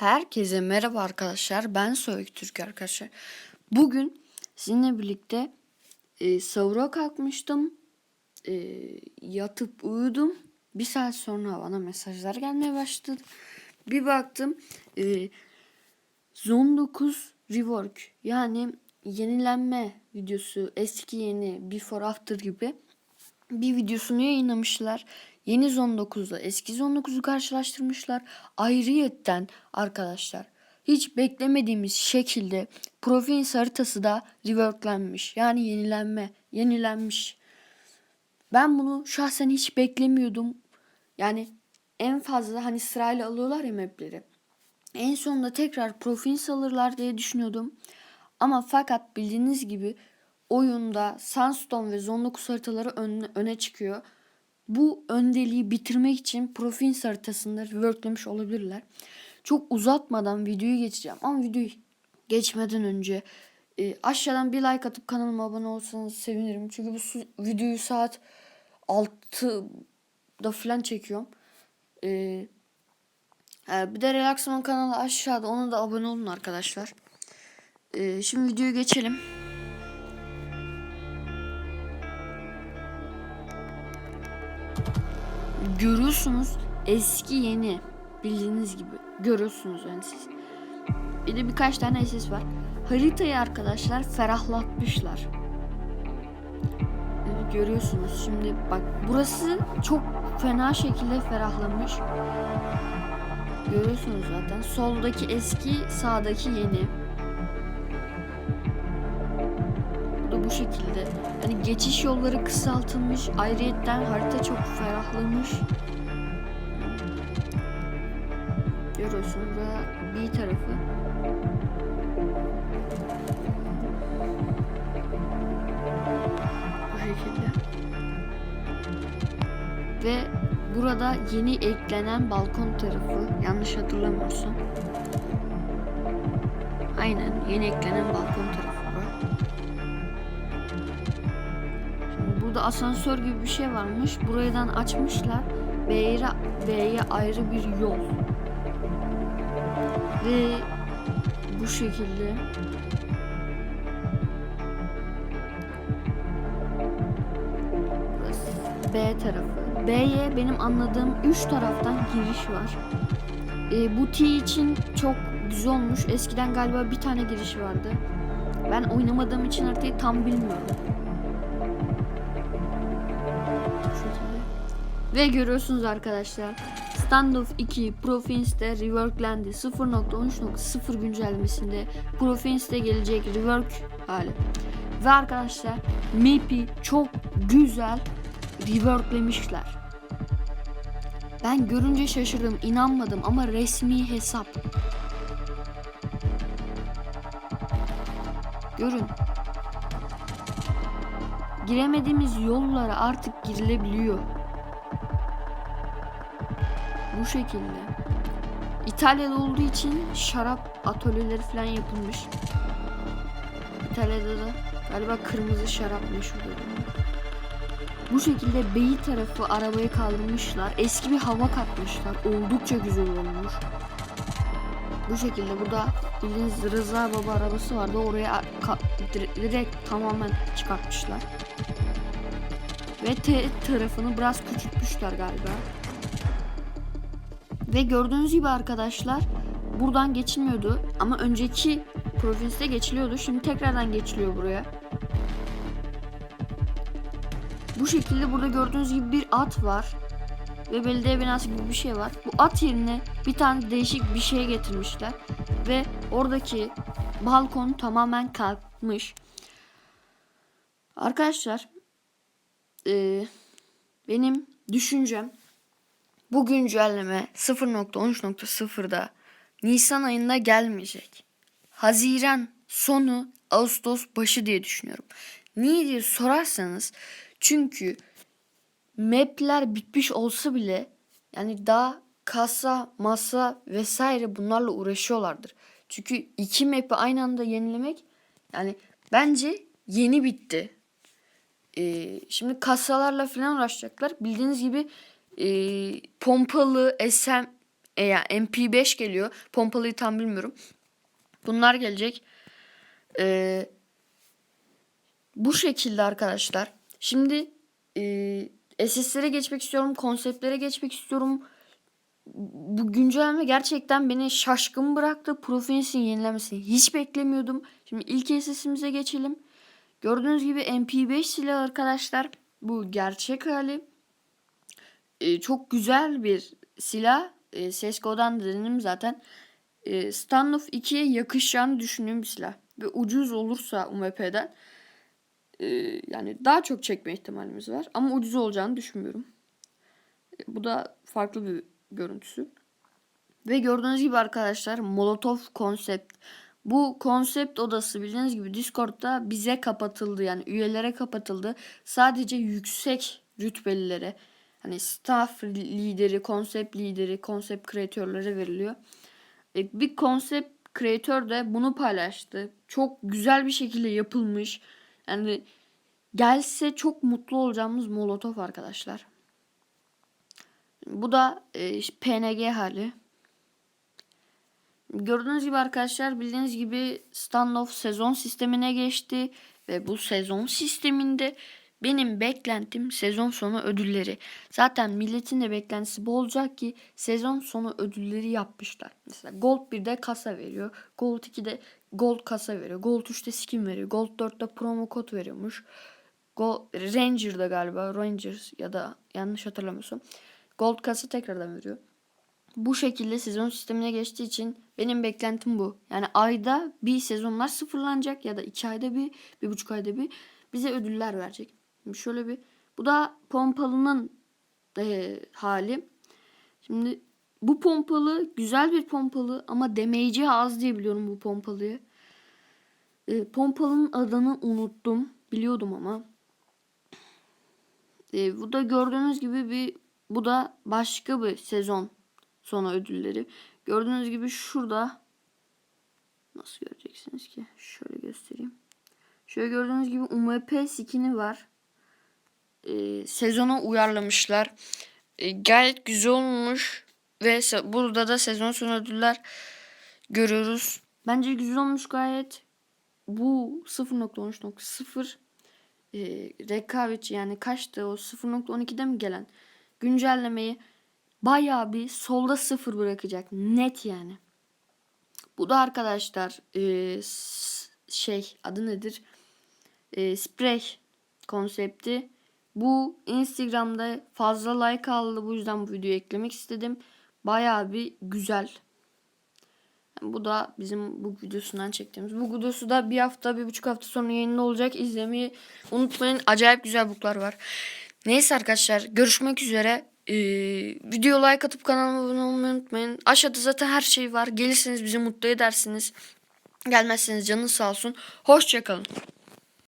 Herkese merhaba arkadaşlar. Ben Soyuk Türk arkadaşlar. Bugün sizinle birlikte e, sahura kalkmıştım. E, yatıp uyudum. Bir saat sonra bana mesajlar gelmeye başladı. Bir baktım e, Zone 9 Rework yani yenilenme videosu eski yeni before after gibi bir videosunu yayınlamışlar. Yeni Zone 9'da eski Zone 9'u karşılaştırmışlar. Ayrıyetten arkadaşlar hiç beklemediğimiz şekilde Province haritası da reworklenmiş. Yani yenilenme, yenilenmiş. Ben bunu şahsen hiç beklemiyordum. Yani en fazla hani sırayla alıyorlar ya mapleri. En sonunda tekrar Province alırlar diye düşünüyordum. Ama fakat bildiğiniz gibi oyunda Sunstone ve Zone 9 haritaları ön- öne çıkıyor. Bu öndeliği bitirmek için Province haritasında reworklemiş olabilirler. Çok uzatmadan videoyu geçeceğim. Ama videoyu geçmeden önce e, aşağıdan bir like atıp kanalıma abone olsanız sevinirim. Çünkü bu videoyu saat 6'da falan çekiyorum. E, e, bir de Relaxman kanalı aşağıda. Ona da abone olun arkadaşlar. E, şimdi videoyu geçelim. Görüyorsunuz eski yeni bildiğiniz gibi görüyorsunuz yani siz. Bir de birkaç tane SS var. Haritayı arkadaşlar ferahlatmışlar. Evet, görüyorsunuz şimdi bak burası çok fena şekilde ferahlamış. Görüyorsunuz zaten. Soldaki eski, sağdaki yeni. Da şekilde. Hani geçiş yolları kısaltılmış. Ayrıyetten harita çok ferahlamış. Görüyorsunuz ve bir tarafı. Bu şekilde. Ve burada yeni eklenen balkon tarafı. Yanlış hatırlamıyorsam. Aynen yeni eklenen balkon tarafı burada asansör gibi bir şey varmış. Buradan açmışlar. B'ye, B'ye ayrı bir yol. Ve bu şekilde B tarafı. B'ye benim anladığım 3 taraftan giriş var. E, bu T için çok güzel olmuş. Eskiden galiba bir tane giriş vardı. Ben oynamadığım için haritayı tam bilmiyorum. Ve görüyorsunuz arkadaşlar. Standoff 2 Province'de reworklendi. 0.13.0 güncellemesinde Province'de gelecek rework hali. Ve arkadaşlar map'i çok güzel reworklemişler. Ben görünce şaşırdım, inanmadım ama resmi hesap. Görün. Giremediğimiz yollara artık girilebiliyor. Bu şekilde. İtalya'da olduğu için şarap atölyeleri falan yapılmış. İtalya'da da galiba kırmızı şarap meşhurdur. Bu şekilde beyi tarafı arabayı kaldırmışlar. Eski bir hava katmışlar. Oldukça güzel olmuş. Bu şekilde burada bildiğiniz Rıza Baba arabası vardı. Oraya direkt tamamen çıkartmışlar. Ve T tarafını biraz küçültmüşler galiba. Ve gördüğünüz gibi arkadaşlar buradan geçilmiyordu. Ama önceki provinste geçiliyordu. Şimdi tekrardan geçiliyor buraya. Bu şekilde burada gördüğünüz gibi bir at var. Ve belediye binası gibi bir şey var. Bu at yerine bir tane değişik bir şey getirmişler. Ve oradaki balkon tamamen kalkmış. Arkadaşlar eee, benim düşüncem bu güncelleme 0.13.0'da Nisan ayında gelmeyecek. Haziran sonu Ağustos başı diye düşünüyorum. Niye diye sorarsanız çünkü mapler bitmiş olsa bile yani daha kasa, masa vesaire bunlarla uğraşıyorlardır. Çünkü iki map'i aynı anda yenilemek yani bence yeni bitti. Ee, şimdi kasalarla falan uğraşacaklar. Bildiğiniz gibi e, pompalı SM E, ya MP5 geliyor. Pompalıyı tam bilmiyorum. Bunlar gelecek. Ee, bu şekilde arkadaşlar. Şimdi e, SS'lere geçmek istiyorum. Konseptlere geçmek istiyorum. Bu güncelleme gerçekten beni şaşkın bıraktı. Profilis'in yenilemesini hiç beklemiyordum. Şimdi ilk SS'imize geçelim. Gördüğünüz gibi MP5 silah arkadaşlar. Bu gerçek hali. Ee, çok güzel bir silah. CSGO'dan da denedim zaten. Ee, Standoff 2'ye yakışacağını düşündüğüm bir silah. Ve ucuz olursa UMP'den e, yani daha çok çekme ihtimalimiz var. Ama ucuz olacağını düşünmüyorum. E, bu da farklı bir görüntüsü. Ve gördüğünüz gibi arkadaşlar Molotov konsept. Bu konsept odası bildiğiniz gibi Discord'da bize kapatıldı. Yani üyelere kapatıldı. Sadece yüksek rütbelilere hani staff lideri, konsept lideri, konsept kreatörlere veriliyor. E, bir konsept kreatör de bunu paylaştı. Çok güzel bir şekilde yapılmış. Yani gelse çok mutlu olacağımız Molotov arkadaşlar. Bu da e, PNG hali. Gördüğünüz gibi arkadaşlar bildiğiniz gibi standoff sezon sistemine geçti. Ve bu sezon sisteminde benim beklentim sezon sonu ödülleri. Zaten milletin de beklentisi bu olacak ki sezon sonu ödülleri yapmışlar. Mesela Gold 1'de kasa veriyor. Gold 2'de Gold kasa veriyor. Gold 3'te skin veriyor. Gold 4'te promo kod veriyormuş. Gold, Ranger'da galiba Rangers ya da yanlış hatırlamıyorsam. Gold kasa tekrardan veriyor. Bu şekilde sezon sistemine geçtiği için benim beklentim bu. Yani ayda bir sezonlar sıfırlanacak ya da iki ayda bir, bir buçuk ayda bir bize ödüller verecek. Şöyle bir bu da pompalının e, hali. Şimdi bu pompalı güzel bir pompalı ama damage'i az diye biliyorum bu pompalıyı. E, pompalının adını unuttum. Biliyordum ama. E, bu da gördüğünüz gibi bir bu da başka bir sezon sonu ödülleri. Gördüğünüz gibi şurada nasıl göreceksiniz ki? Şöyle göstereyim. Şöyle gördüğünüz gibi UMP skin'i var. Ee, sezona uyarlamışlar. Ee, gayet güzel olmuş. Ve burada da sezon sonu ödüller görüyoruz. Bence güzel olmuş gayet. Bu 0.13.0 e, rekabetçi yani kaçtı o 0.12'de mi gelen güncellemeyi bayağı bir solda sıfır bırakacak. Net yani. Bu da arkadaşlar e, şey adı nedir? E, sprey konsepti. Bu Instagram'da fazla like aldı. Bu yüzden bu videoyu eklemek istedim. Bayağı bir güzel. Bu da bizim bu videosundan çektiğimiz. Bu videosu da bir hafta, bir buçuk hafta sonra yayında olacak. İzlemeyi unutmayın. Acayip güzel booklar var. Neyse arkadaşlar görüşmek üzere. Ee, video like atıp kanalıma abone olmayı unutmayın. Aşağıda zaten her şey var. Gelirseniz bizi mutlu edersiniz. Gelmezseniz canınız sağ olsun. Hoşçakalın.